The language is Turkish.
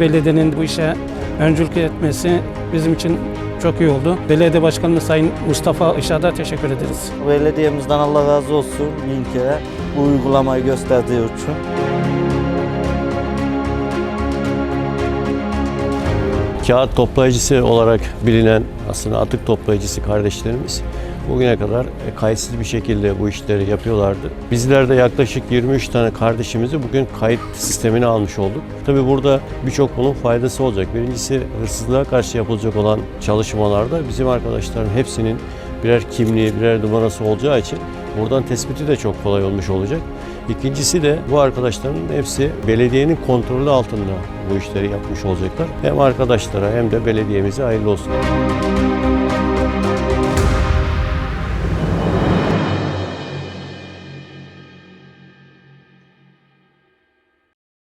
belediyenin bu işe öncülük etmesi bizim için çok iyi oldu. Belediye Başkanımız Sayın Mustafa Işar'a teşekkür ederiz. Belediyemizden Allah razı olsun bin kere bu uygulamayı gösterdiği için. Kağıt toplayıcısı olarak bilinen aslında atık toplayıcısı kardeşlerimiz bugüne kadar e, kayıtsız bir şekilde bu işleri yapıyorlardı. Bizler de yaklaşık 23 tane kardeşimizi bugün kayıt sistemine almış olduk. Tabii burada birçok bunun faydası olacak. Birincisi hırsızlığa karşı yapılacak olan çalışmalarda bizim arkadaşların hepsinin birer kimliği, birer numarası olacağı için buradan tespiti de çok kolay olmuş olacak. İkincisi de bu arkadaşların hepsi belediyenin kontrolü altında bu işleri yapmış olacaklar. Hem arkadaşlara hem de belediyemize hayırlı olsun.